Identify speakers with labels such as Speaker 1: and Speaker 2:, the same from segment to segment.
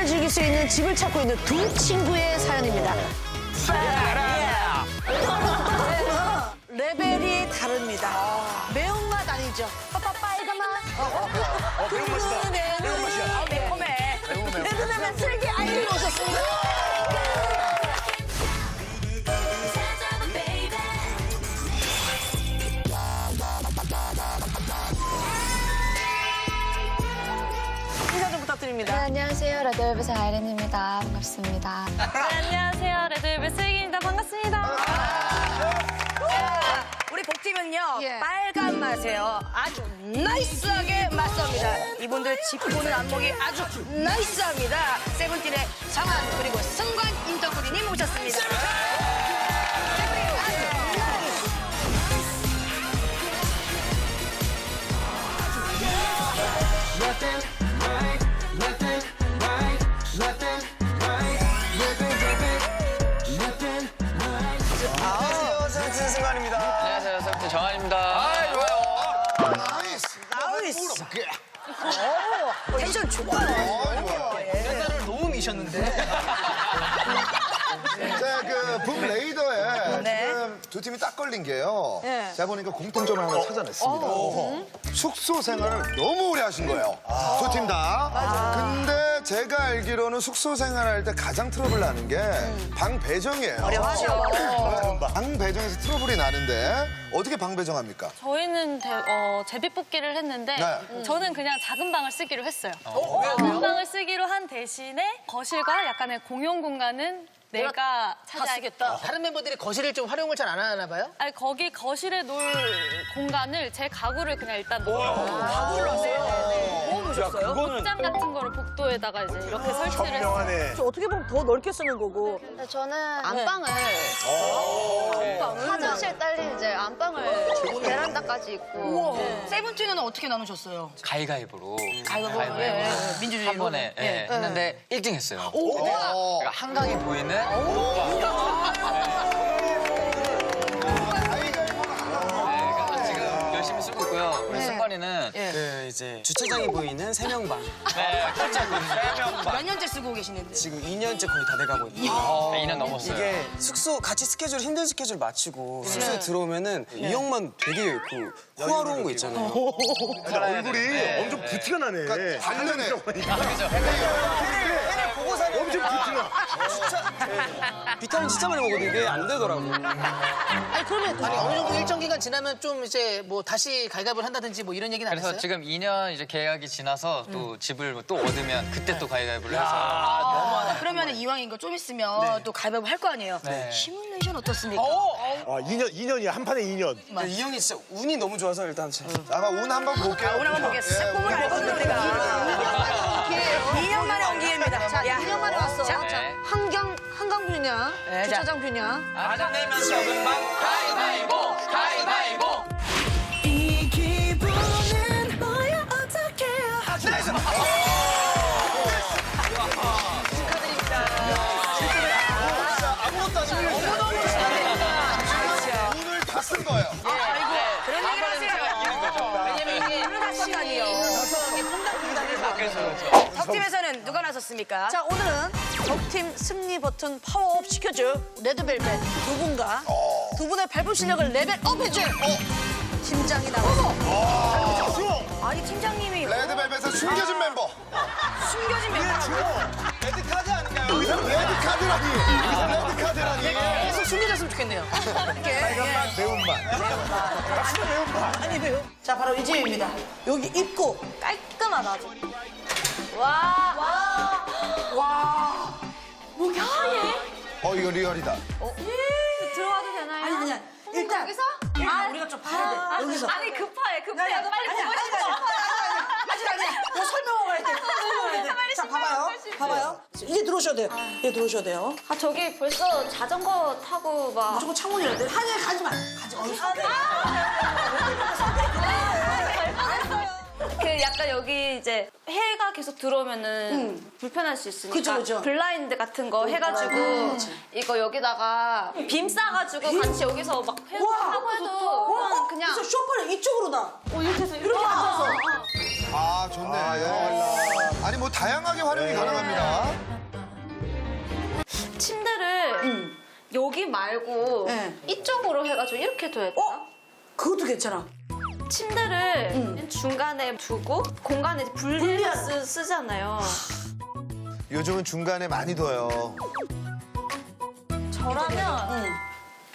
Speaker 1: 에너지를 즐길 수 있는 집을 찾고 있는 두 친구의 사연입니다. 레벨이 다릅니다. 매운맛 아니죠? 빠빠 빨간 맛. 어,
Speaker 2: 매운 맛이다. 매운 맛이야.
Speaker 1: 매콤해. 레드벨벳 슬기 아이를 오셨습니다. 인사
Speaker 3: 레드벨벳의 아이린입니다. 반갑습니다.
Speaker 4: 네, 안녕하세요. 레드벨벳 슬기입니다. 반갑습니다.
Speaker 1: 우리 복팀은요
Speaker 3: 예.
Speaker 1: 빨간 맛에요 아주 나이스하게 맞섭니다 이분들 짚고는 안목이 아주 나이스합니다 세븐틴의 장한 그리고 승관 인터코디님 모셨습니다
Speaker 5: 정한입니다.
Speaker 2: 아, 좋아요.
Speaker 1: 나이스
Speaker 2: 어,
Speaker 1: 오, 텐션 좋아요
Speaker 2: 옛날을 너무 미셨는데.
Speaker 6: 자, 그, 붐 레이더에
Speaker 1: 네.
Speaker 6: 지금 두 팀이 딱 걸린 게요.
Speaker 1: 네.
Speaker 6: 제가 보니까 공통점을 하나 찾아냈습니다. 숙소 생활을 너무 오래 하신 거예요. 두 팀 다. 근데 제가 알기로는 숙소 생활할 때 가장 트러블 나는 게 방 배정이에요.
Speaker 1: 어려워하죠
Speaker 6: 방 배정에서 트러블이 나는데 어떻게 방 배정합니까?
Speaker 4: 저희는 대- 어, 제비뽑기를 했는데
Speaker 6: 네.
Speaker 4: 저는 그냥 작은 방을 쓰기로 했어요. 작은 방을 쓰기로 한 대신에 거실과 약간의 공용 공간은 내가 차지하겠다.
Speaker 2: 다른 멤버들이 거실을 좀 활용을 잘 안 하나 봐요?
Speaker 4: 아니 거기 거실에 놓을 공간을 제 가구를 그냥 일단 가구를 네,
Speaker 1: 보셨어요?
Speaker 4: 옷장 같은 거를 복도에다가 이제 이렇게 설치를 했어요.
Speaker 1: 어떻게 보면 더 넓게 쓰는 거고
Speaker 3: 네, 저는 안방을 화장실 딸린 이제 안방을 베란다까지 있고
Speaker 1: 세븐틴은 어떻게 나누셨어요?
Speaker 5: 가위가위보로.
Speaker 1: 가위바위보,
Speaker 5: 가위바위보.
Speaker 1: 예, 예, 민주주의로.
Speaker 5: 한 번에 예,
Speaker 1: 예.
Speaker 5: 했는데 1등 했어요.
Speaker 6: 어.
Speaker 5: 그러니까 한강이 보이는 있고요. 우리 승관이는
Speaker 7: 그 이제 주차장이 보이는 세명방.
Speaker 5: 네,
Speaker 1: 몇 년째 쓰고 계시는데?
Speaker 7: 지금 2년째 거의 다 돼가고 있고
Speaker 5: 어, 2년 넘었어요.
Speaker 7: 이게 숙소 같이 스케줄 힘든 스케줄 마치고 숙소에 들어오면은 이 형만 되게 그 호화로운 거 있잖아요.
Speaker 2: 얼굴이 엄청 부티가 나네.
Speaker 6: 반면에
Speaker 2: 엄청 부티가.
Speaker 7: 비타민 진짜 많이 먹거든요. 이게 안 되더라고.
Speaker 2: 아니, 그러면 아니, 어느 정도 일정 기간 지나면 좀 이제 뭐 다시 갈 갑을 한다든지 뭐 이런 얘기는 안
Speaker 5: 그래서
Speaker 2: 했어요?
Speaker 5: 지금 2년 이제 계약이 지나서 또 집을 또 얻으면 그때 또 가위가위보를 해서
Speaker 2: 아,
Speaker 1: 그러면 이왕인 거 좀 있으면 또 가위바위보 할 거 아니에요
Speaker 5: 네.
Speaker 1: 시뮬레이션 어떻습니까?
Speaker 2: 어?
Speaker 8: 아, 2년, 2년이야. 한 판에 2년.
Speaker 7: 근데 이 형이 진짜 운이 너무 좋아서 일단 제
Speaker 6: 아마 운 한번 볼게요.
Speaker 1: 오늘 한번 보겠습니다.
Speaker 6: 예,
Speaker 1: 꿈을 알거든요, 우리가. 2년 만에 온 기회입니다. 자, 2년 만에 왔어.
Speaker 5: 네.
Speaker 1: 한강, 한강 뷰냐?
Speaker 2: 네, 자.
Speaker 1: 주차장 뷰냐?
Speaker 5: 방 가위바위보 가위바위보
Speaker 6: 거예요.
Speaker 1: 그런 얘기를 하세요.
Speaker 2: 왜냐면 이게
Speaker 1: 오늘 할 시간이요. 적팀에서는 누가 나섰습니까? 자, 오늘은 적팀 승리 버튼 파워업 시켜줄 레드벨벳 두 분과 두 분의 발품 실력을 레벨업 해줄 팀장이 나왔어. 아니, 팀장님이
Speaker 6: 레드벨벳의 숨겨진 mem버.
Speaker 1: 숨겨진 멤버.
Speaker 6: 레드카드 아닌가요? 레드카드라니. 레드카드라니.
Speaker 2: 계속 숨겨졌으면 좋겠네요.
Speaker 1: 이렇게.
Speaker 6: 매운맛.
Speaker 1: 아니 왜요? 자 바로 이 집입니다. 여기 입구 깔끔하다 아주. 와. 와. 와. 뭐 하얘?
Speaker 6: 어, 이거 리얼이다.
Speaker 4: 들어와도 되나요?
Speaker 1: 아니 아니야. 일단
Speaker 4: 여기서?
Speaker 1: 일단 우리가 좀 봐야 돼. 여기서.
Speaker 4: 아니 급해 급해
Speaker 1: 아니,
Speaker 4: 빨리
Speaker 1: 아니,
Speaker 4: 보고
Speaker 1: 아니,
Speaker 4: 싶어.
Speaker 1: 아니 아니 아니. 너 설명하고 가야 돼. 설명해야 돼.
Speaker 4: 빨리
Speaker 1: 자 봐봐요. 봐봐요. 이제 들어오셔야 돼요. 이제 들어오셔야 돼요.
Speaker 4: 아 저기 벌써 자전거 타고 막
Speaker 1: 무조건 창문이라 돼. 하늘 가지 마. 가지 마.
Speaker 4: 그 약간 여기 이제 해가 계속 들어오면은 불편할 수 있으니까
Speaker 1: 그죠, 그죠.
Speaker 4: 블라인드 같은 거 해가지고 이거 여기다가 빔 싸가지고 같이 여기서 막 해- 하고 해도 그냥 그냥
Speaker 1: 그래서 쇼파를 이쪽으로 나.
Speaker 4: 어, 이렇게 해서
Speaker 1: 이렇게 앉아서.
Speaker 6: 아, 좋네. 아니, 뭐 다양하게 활용이 가능합니다.
Speaker 9: 침대를 여기 말고
Speaker 10: 네.
Speaker 9: 이쪽으로 해가지고 이렇게 둬야 되나?
Speaker 10: 어? 그것도 괜찮아.
Speaker 9: 침대를 중간에 두고 공간에 분리해서 쓰, 쓰잖아요.
Speaker 6: 요즘은 중간에 많이 둬요.
Speaker 4: 저라면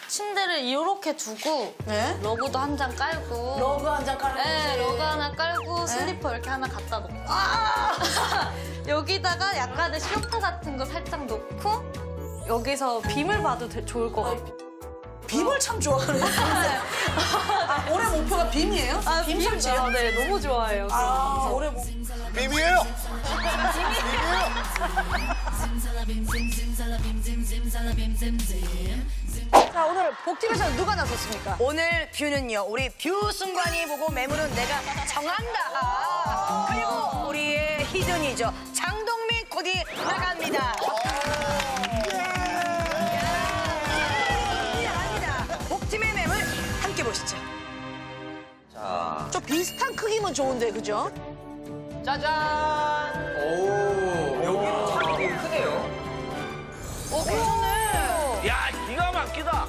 Speaker 4: 침대를 이렇게 두고
Speaker 10: 네?
Speaker 4: 러그도 한 장 깔고
Speaker 10: 러그 한장 깔아주지.
Speaker 4: 네, 러그 하나 깔고 슬리퍼 이렇게 하나 갖다 놓고 여기다가 약간의 쇼파 같은 거 살짝 놓고 여기서 빔을 봐도 되- 좋을 것 같아요.
Speaker 10: 빔을 참 좋아하는 아, 올해 목표가 빔이에요?
Speaker 4: 아, 빔빔
Speaker 10: 설치요?
Speaker 4: 아, 네, 너무 좋아해요.
Speaker 10: 아, 올해 목
Speaker 6: 빔이에요. 빔이에요.
Speaker 10: 자, 오늘 복팀에서는 누가 나섰습니까?
Speaker 1: 오늘 뷰는요 우리 뷰 순간이 보고 매물은 내가 정한다 그리고 우리의 히든이죠 장동민 코디 나갑니다 나갑니다
Speaker 10: 비슷한 크기면 좋은데, 그죠?
Speaker 1: 오 괜찮네
Speaker 11: 야 기가 막히다.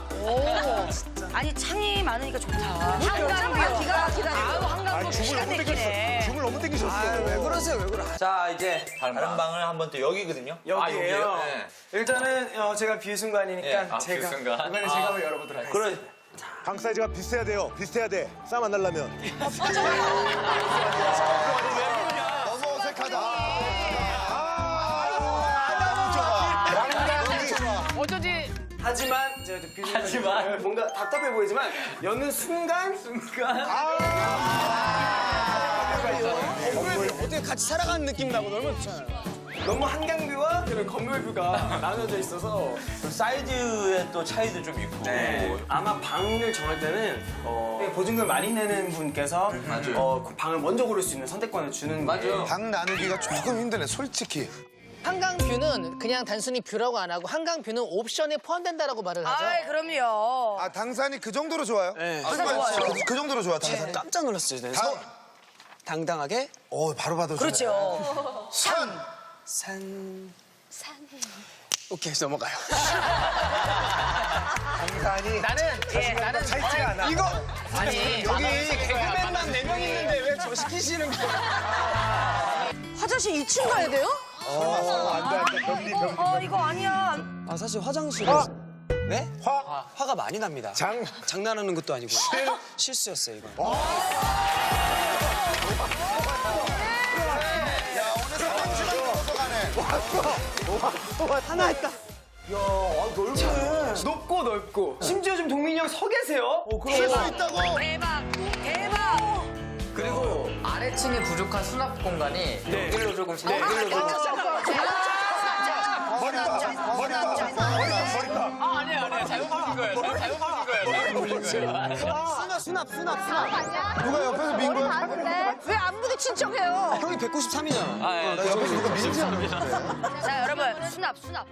Speaker 1: 아니 창이 많으니까 좋다 한강뷰 기가 막히다 아유 한강뷰 기가 막히네
Speaker 6: 줌을 너무 땡기셨어.
Speaker 8: 왜 그러세요? 왜 그러?
Speaker 11: 자 이제 다른 방을 한번 또 여기거든요.
Speaker 7: 여기에요.
Speaker 11: 네.
Speaker 7: 일단은 어, 제가 비순간이니까
Speaker 5: 예, 아,
Speaker 7: 제가
Speaker 5: 비순간.
Speaker 7: 이번에 제가 한번 열어보도록 하겠습니다.
Speaker 11: 그래.
Speaker 6: 방 사이즈가 비슷해야 돼요. 비슷해야 돼. 싸움 안 날라면. 너무 어색하다.
Speaker 2: 어쩐지
Speaker 7: 하지만 제가 또 비순간
Speaker 11: 하지만.
Speaker 7: 뭔가 답답해 보이지만 여는 순간 순간
Speaker 8: 건물 어떻게 같이 살아가는 느낌 나고 너무 좋잖아요.
Speaker 7: 너무 한강뷰 와 그다음에 건물뷰가 나눠져 있어서
Speaker 11: 또 사이즈의 또 차이도 좀 있고.
Speaker 7: 네. 아마 방을 정할 때는 어, 보증금 많이 내는 분께서 어, 그 방을 먼저 고를 수 있는 선택권을 주는
Speaker 5: 맞아요.
Speaker 6: 방 나누기가 조금 힘드네, 솔직히.
Speaker 2: 한강뷰는 그냥 단순히 뷰라고 안 하고 한강뷰는 옵션에 포함된다라고 말을 하죠.
Speaker 1: 아 그럼요
Speaker 6: 아, 당산이 그 정도로 좋아요?
Speaker 8: 네.
Speaker 6: 그, 그, 그 정도로 좋아, 당산이.
Speaker 8: 깜짝 놀랐어요. 네.
Speaker 6: 당,
Speaker 8: 서- 당당하게
Speaker 6: 오, 바로 받아주네.
Speaker 1: 그렇죠
Speaker 6: 산.
Speaker 8: 산. 산. 오케이 넘어가요.
Speaker 6: 당산이.
Speaker 2: 나는 예 나는
Speaker 6: 차있지가 않아. 이거.
Speaker 2: 아니
Speaker 8: 여기 개그맨만 4명 있는데 왜 저 시키시는 거예요?
Speaker 10: 화장실 2층 가야 돼요?
Speaker 6: 안 돼, 안 돼. 변비, 변비.
Speaker 1: 어 이거 아니야
Speaker 8: 아 사실 화장실에 네?
Speaker 6: 화.
Speaker 8: 화가 많이 납니다.
Speaker 6: 장.
Speaker 8: 장난하는 것도 아니고 실수였어요 이건.
Speaker 7: 하나 했다. 야, 아, 넓네. 높고 넓고. 심지어 지금 동민이 형 서 계세요?
Speaker 6: 쉴수 있다고.
Speaker 1: 대박 대박
Speaker 5: 그리고 아래층에 부족한 수납 공간이 여기로 조금 네. 여기로 조금
Speaker 6: 머리다. 머리다. 머리다. 머리다.
Speaker 5: 아 아니야 아니야 잘못 보신 거예요 잘못 잘못 보신 거예요 잘못 보신 거예요
Speaker 8: 수납 수납 수납 수납.
Speaker 10: 부딪힌 척해요?
Speaker 8: 형이 193이잖아.
Speaker 5: 아, 예.
Speaker 6: 나 옆에서 누가 민지 않았는데.
Speaker 1: 자 여러분 수납 수납